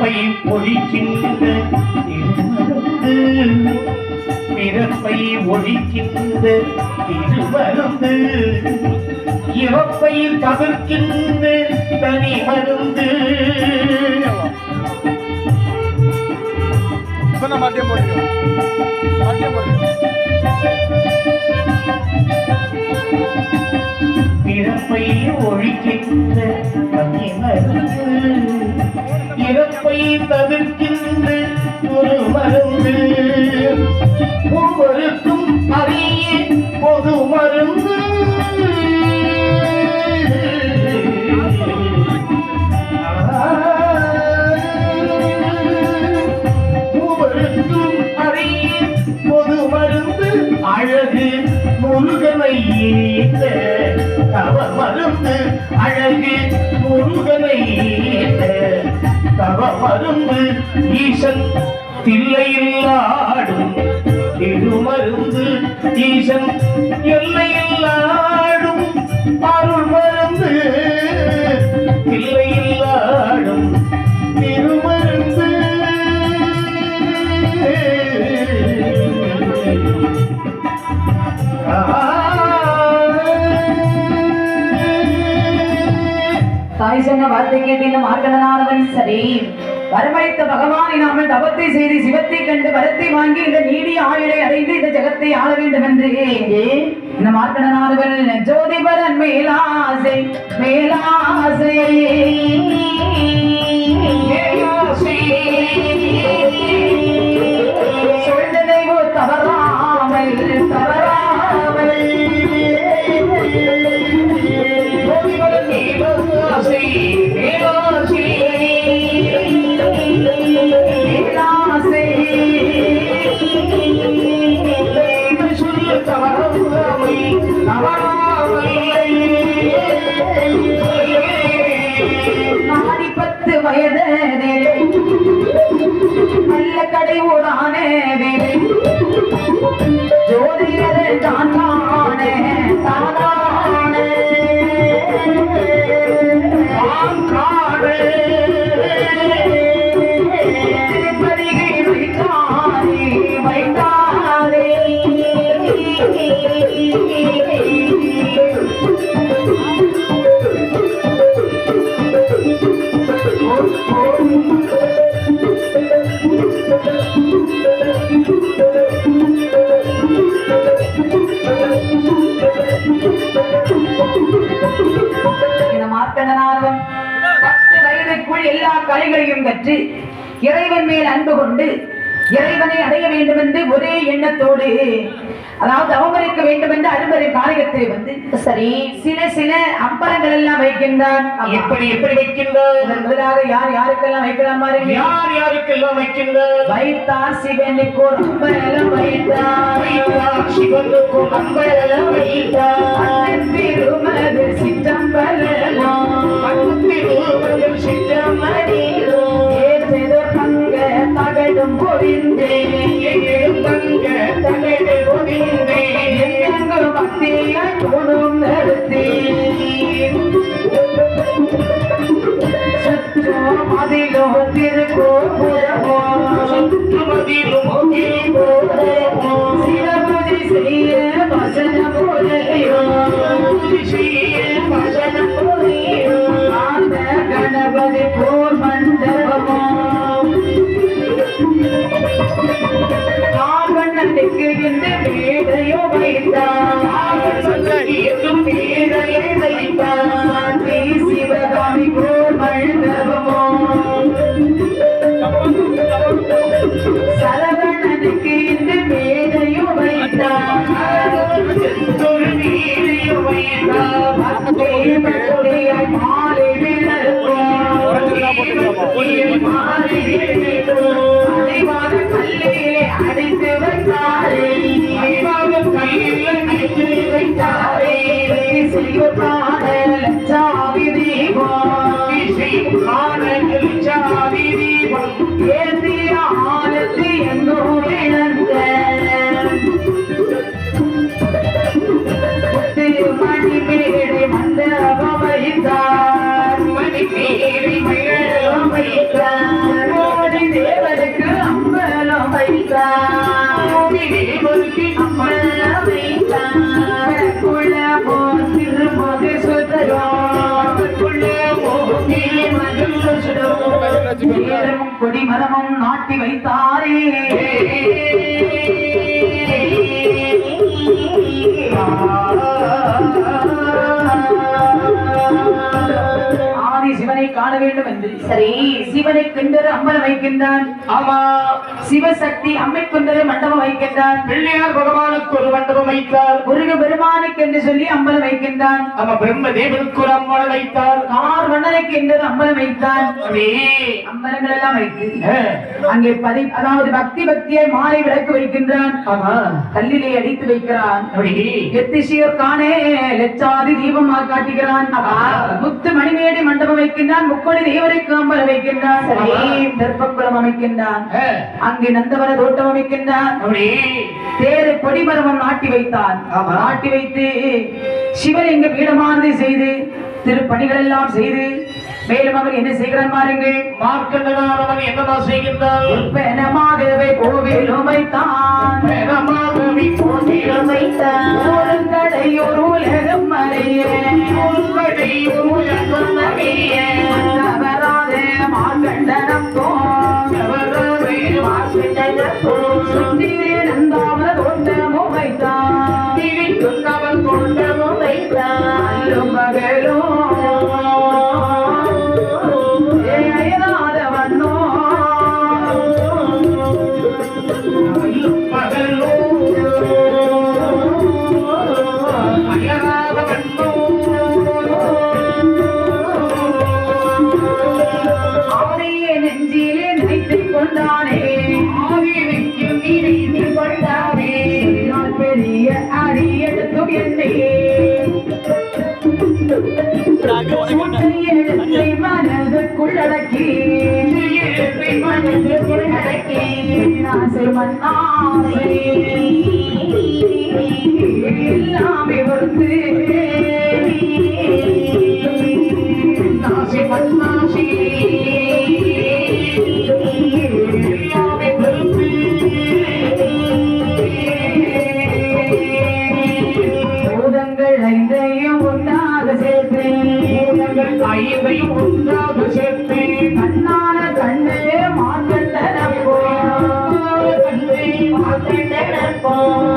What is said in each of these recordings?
ஒழிக்கின்ற திருமருந்து பிறப்பை ஒழிக்கின்ற திருமருந்து இறப்பை தவிர்க்கின்ற தனி மருந்து இப்ப நான் மறுபடியும் போட்டுக்கோ மறுபடியும் போட்டுக்கோ பிறப்பை ஒழிக்கின்ற மருந்து இறப்பை தவிர்க்கின்ற ஒரு மருந்து. ஒவ்வொருக்கும் அறிய பொது மருந்து. முருகனை ஏத்த தவ மருந்து அழகு முருகனை ஏத்த தவ ஈசன் தில்லையில் ஆடும் திருமருந்து ஈசன் எல்லையில் ஆடும் தாய் சொன்ன வார்த்தை கேட்டு இந்த மார்க்கடனானவன் சரி. வரவழைத்த பகவானை நாமல் தவத்தை செய்து சிவத்தை கண்டு வரத்தை வாங்கி இந்த நீடி ஆயுளை அடைந்து இந்த ஜகத்தை ஆள வேண்டும் என்று இந்த மார்க்கடனானவன் ஜோதிபரன் மேலாசை மேலாசை ஜோதியது தான் கற்று இறைவன் மேல் அன்பு கொண்டு இறைவனை அடைய வேண்டும் என்று ஒரே எண்ணத்தோடு அதாவது அவமதிக்க வேண்டும் என்று அருமறை காரியத்தை வந்து சரி. சில சில அம்பலங்கள் எல்லாம் வைக்கின்றான் எப்படி எப்படி வைக்கின்றார்? முதலாக யார் யாருக்கெல்லாம் வைக்கலாம் பாருங்க யார் யாருக்கெல்லாம் வைக்கின்றார்? வைத்தார் சிவனுக்கு ஒரு அம்பலம் வைத்தார் சிவனுக்கு அம்பலம் வைத்தார். திருமது சிற்றம்பலமோ நடத்தி சுற்றோ மதிலோ திருக்கோபுரமோ சுற்றுமதிலும் செய்ய வசன செய்ய கணபதி போர் மண்டபமோ? காவண்ணத்துக்கு இந்த மேடையோ வைத்தார் எங்கும் பேரையை சிவகாமி போர் மண்டபமோ சரவணனுக்கு இந்த மேடையோ மாலை மாலை போட்டுக்கலாம் சுதரம் கொடி மரமும் நாட்டி வைத்தாரே ஆ சிவனை காண வேண்டும் என்று. சரி சிவனை கிண்டரு அம்மன் வைக்கின்றான். ஆமா. சிவசக்தி அம்மை கொண்டரு மண்டபம் வைக்கின்றான். பிள்ளையார் பகவானுக்கு ஒரு மண்டபம் வைத்தார். முருக பெருமானுக்கு என்று சொல்லி அம்பலம் வைக்கின்றான். ஆமா பிரம்ம தேவனுக்கு ஒரு அம்மாள் வைத்தார். கார் வண்ணனுக்கு என்று அம்பலம் வைத்தான். அம்பலங்கள் எல்லாம் வைத்து அங்கே பதி அதாவது பக்தி பக்தியாய் மாலை விளக்கு வைக்கின்றான். ஆமா. கல்லிலே அடித்து வைக்கிறான். எத்திசியர் காணே லட்சாதி தீபமாக காட்டுகிறான். முத்து மணிமேடி மண்டபம் வைக்கின்றான் முக்கொடி தேவருக்கு அம்பலம் வைக்கின்றான் தெற்பக்குளம் அமைக்கின்றான். ஆ, அங்கே நந்தவன தோட்டம் அமைக்கின்றான். தேரு கொடிமரமம் நாட்டி வைத்தான். நாட்டி வைத்து சிவலிங்க பீடமானது செய்து திருப்பணிகள் எல்லாம் செய்து மேலும் அவர் என்ன செய்கிறான் பாருங்கள். மார்க்கண்டனானவன் என்னமா செய்கின்றார் பெனமாகவே கோவில் அமைத்தான் வேதமாகவி கோதிலம் வைத்தார் ஒருங்கடை ஒரு உலகம் அறிய உள்படி உலகம் அறிய தவறாத மார்க்கண்டனம் தோன் எவரவே மார்க்கண்டனப்போல் சுற்றி எழுத்தை எல்லாமே வந்து ஆசை மண்ணாசை.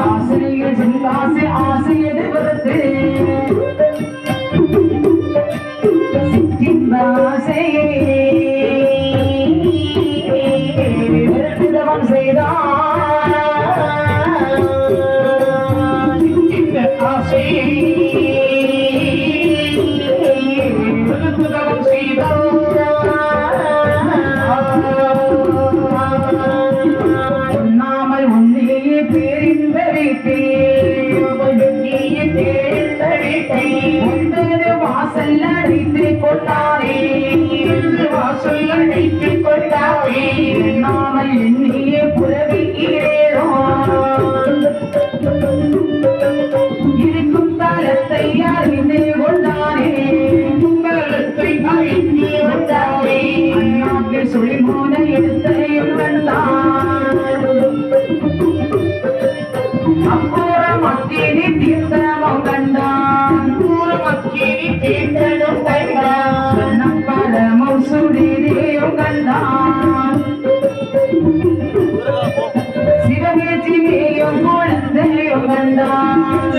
ஆசிரியர் சிந்தாசி வாசல் அடைத்து கொண்டாரே வாசல் அழைத்துக் கொண்டாவே நாமல் எண்ணியே புறவிக்கிறேனோ இருக்கும் காலத்தை அறிந்து கொண்டானே உங்களத்தை அறிந்து கொண்டாவே அண்ணாக்கு சுழிமோன எடுத்தையும் வந்தான் அப்போற அக்கினி தீர்த்தமும் கண்டான். பூரமக்கினி தீர்த்தனும் சொன்னம் பரமும் சுடிதையும் கண்டான் சிவமேச்சி மேயும் குழந்தையும் கண்டான்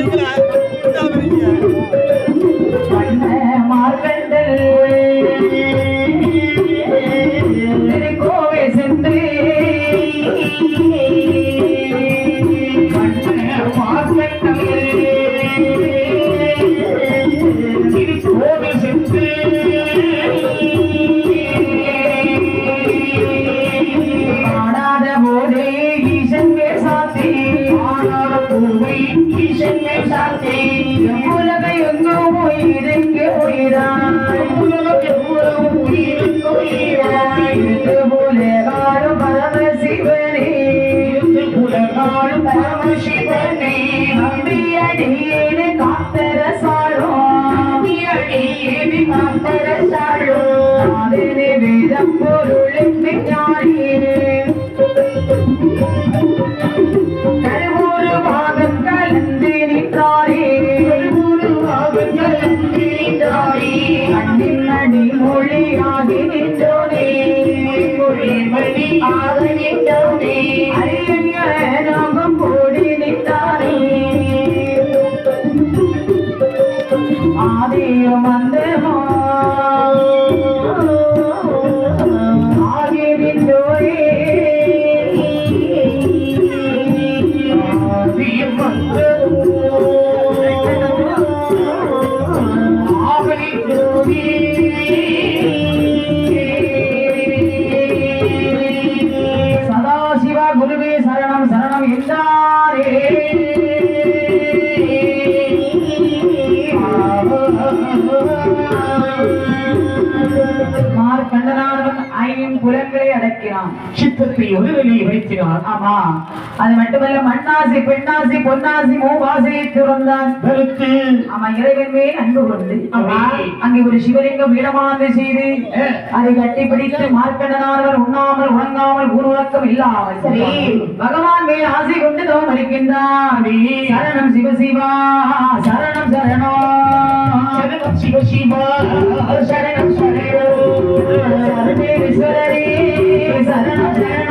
மார்க்கண்டனானவன் ஐம்புலன்களை அடக்கினான். சித்தத்தை நிலையில் வைத்தினார் ஆமா. அது மட்டுமல்ல மண்ணாசி பெண்ணாசி பொன்னாசி மூவாசியை துறந்தான் ஆமா இறைவன் மேல் அன்பு கொண்டு. அங்கே ஒரு சிவலிங்கம் வீடமாந்து செய்து அதை கட்டி பிடித்து மார்க்கண்டனானவர் உண்ணாமல் உறங்காமல் ஊர்வலக்கம் இல்லாமல் சரி. பகவான் மேல் ஆசை கொண்டு தவம் இருக்கின்றான் சரணம் சிவசிவா சரணம் சரணம். சரணம் சிவ சிவா. சரணம் சரணம். சரணேஸ்வரரே சரணம் சரணம்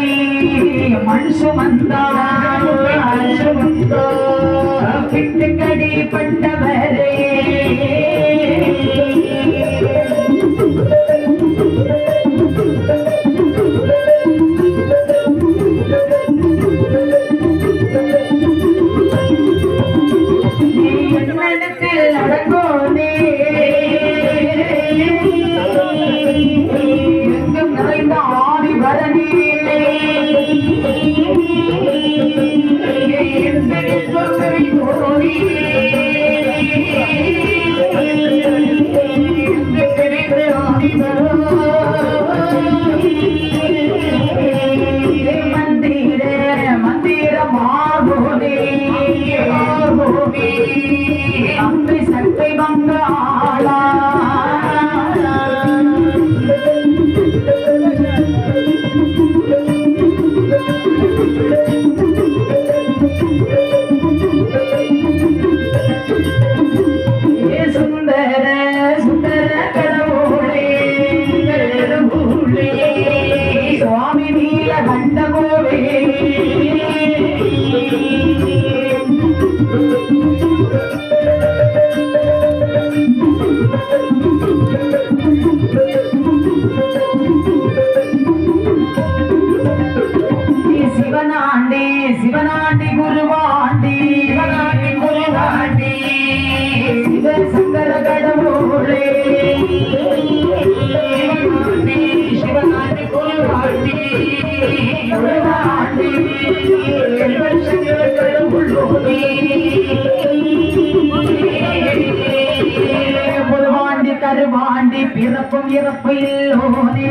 பெருங்குட்டை மண் சுமந்தார் பிட்டுக்கடி பட்டவரே புதுவாண்டி கருவாண்டி பிறப்பும் இறப்பு இல்லோனே.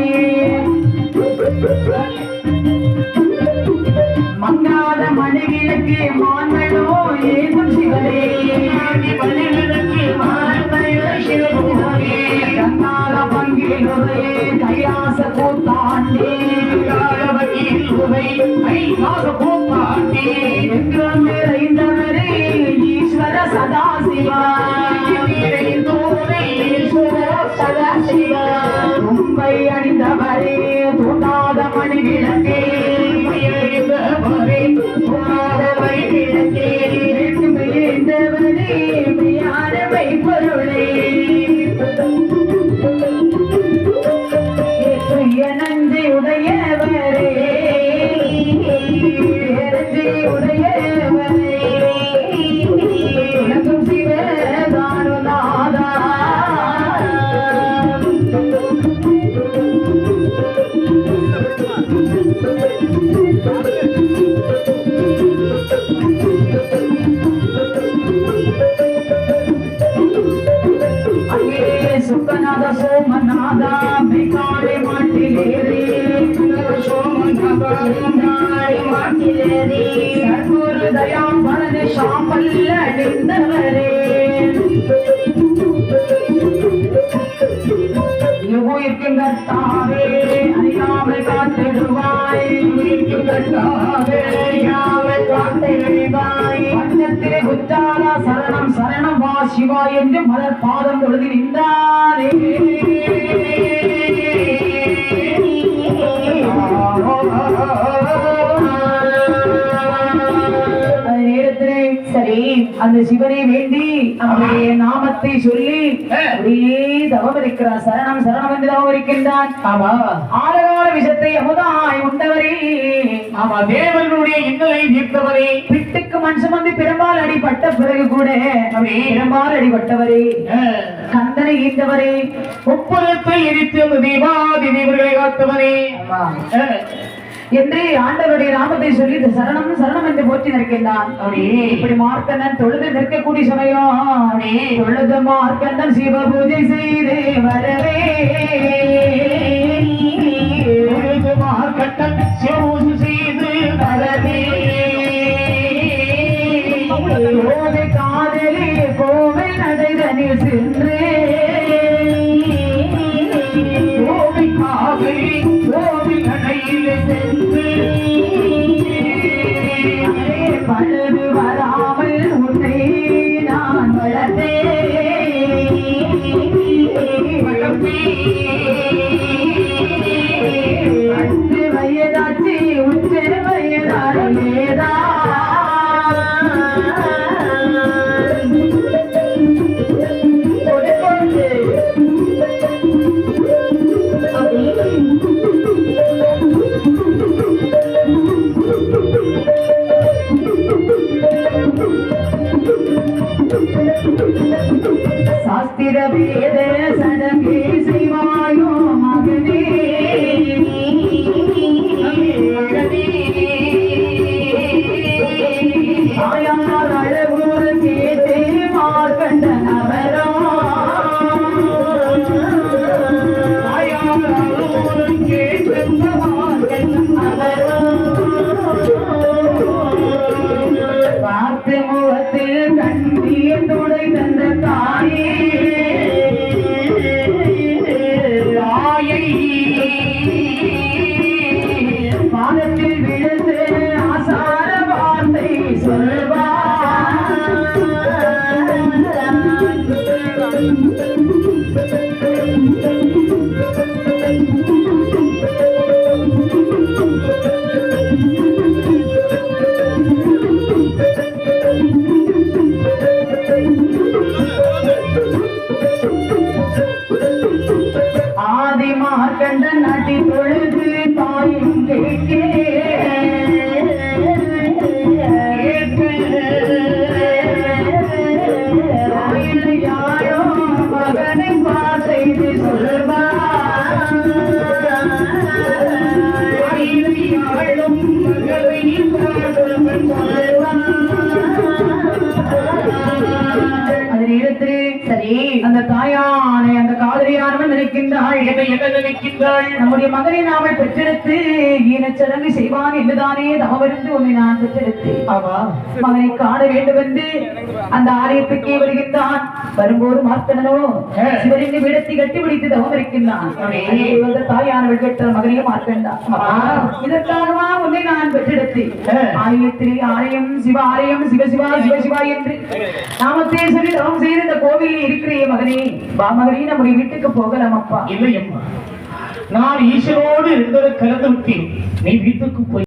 மங்காத மணிகளுக்கு மான்களோ ஏதும் சிவனே. கண்ணால பங்கிலுரை கைலாச கூத்தாண்டி எங்கும் நிறைந்தவரே ஈஸ்வர சதாசிவா. மும்பை சோமநாதா மெய்காலே மாட்டிலேறி சாம்பல்ல அடைந்தவரே. கர்த்தாவே அறியாமல் காத்திடுவாய். கர்த்தாவே காத்திடுவாய். சரணம் சரணம் வா சிவா என்று மலர் பாதம் தொழுதி நின்றாரே. சரி அந்த சிவனை வேண்டி அவருடைய நாமத்தை சொல்லி அப்படியே தவம் இருக்கிறார். சரணம் சரணம் என்று தவம் இருக்கின்றான் ஆமா. ஆலகால விஷத்தை அமுதாய் உண்டவரே. ஆமா தேவர்களுடைய இன்னலை தீர்த்தவரே. பிட்டுக்கு மண் சுமந்து பெரும்பால் அடிபட்ட பிறகு கூட பெரும்பால் அடிபட்டவரே. கந்தனை ஈந்தவரே. முப்புறத்தை எரித்து தேவர்களை காத்தவனே அஹ், என்று ஆண்டவருடைய நாமத்தை சொல்லி இந்த சரணம் சரணம் என்று போற்றி நிற்கின்றான். இப்படி மார்க்கண்ணன் தொழுது நிற்கக்கூடிய சமயம் தொழுது மார்க்கண்ணன் சிவ பூஜை செய்து வரவே. மார்க்கண்ணன் மார்க்கட்டன் சிவபூஜை செய்து வரவே. சாஸ்திர வேத சரி. அந்த தாயானை அந்த காதலியானவன் நினைக்கின்றாள் நினைக்கின்றாள். நம்முடைய மகனை நாமல் பெற்றெடுத்து ஈனச்சடங்கு செய்வான் என்றுதானே தவறிருந்து உன்னை நான் பெற்றெடுத்து ஆமா மகனை காண வேண்டும் என்று அந்த ஆலயத்துக்கே வருகின்றான். வரும்போது மார்த்தனோ சிவலிங்க விடத்தை கட்டி பிடித்து தவம் இருக்கின்றான் தாயானவள் பெற்ற மகனையும் மார்க்கண்டான் இதற்காகவா உன்னை நான் பெற்றெடுத்து ஆலயத்திலே ஆலயம் சிவ ஆலயம் சிவ சிவா சிவ சிவா என்று. நாமத்தே சொல்லி தவம் செய்து இந்த கோவிலில் இருக்கிறே மகனே வா மகனே நம்முடைய வீட்டுக்கு போகலாம் அப்பா. இல்லை அம்மா. நான் ஈஸ்வரோடு இருந்ததை கலந்து விட்டேன் நீ வீட்டுக்கு போய்